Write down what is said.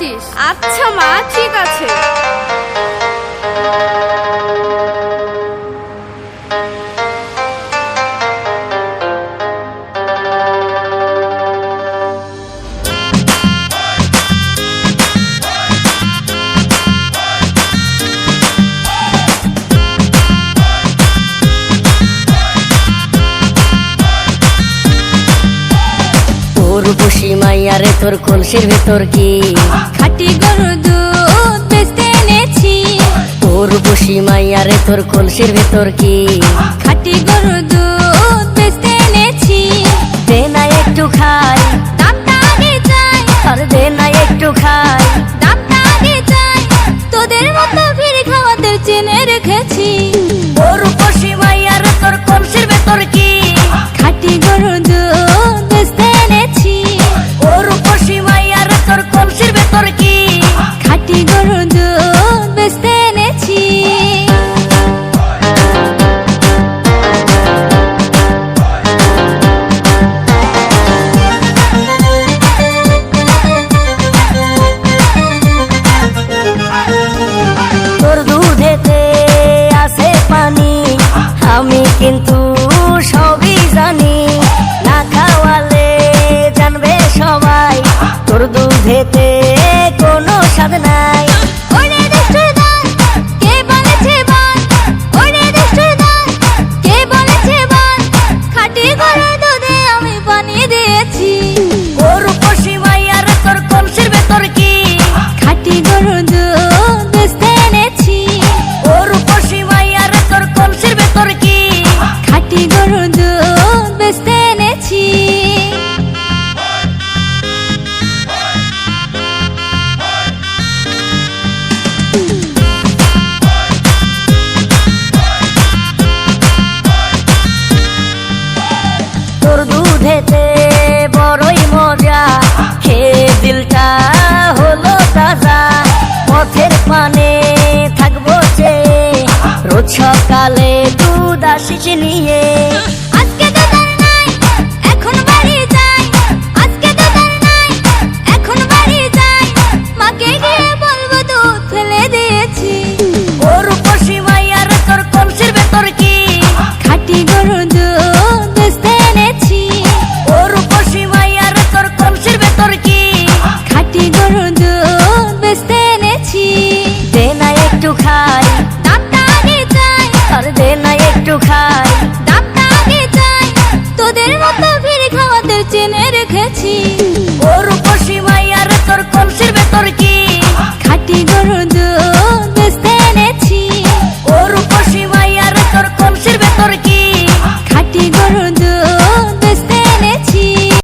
আসিস আচ্ছা মা ঠিক আছে। তোর কলসির ভেতর কি? গরু দুধ বেচতে এনেছি। তোর বসি মাইয়ারে তোর কলসির ভেতর কি? খাটি গরু দুধ বেচতে এনেছি। দে না একটু খাই। দামটা আগে চাই। আর দে না একটু খাই। দামটা আগে চাই। তোদের মতো ভিড় চেনে রেখেছি। তোর বসি মাইয়ারে তোর কলসির ভেতর কি? কিন্তু সবই জানি না খাওয়ালে জানবে সবাই। তোর দুধেতে কোনো স্বাদ নাই? ওরে দিয়েছি। ওর পশি মাইয়ার তোর কলসির ভেতর কি? খাঁটি গরুর তোর বড়ই মজা। খেয়ে দিলটা হলো তাজা। পথের পানে থাকব যে। রোজ সকালে দুধ আসিস নিয়ে। চেনে রেখেছি।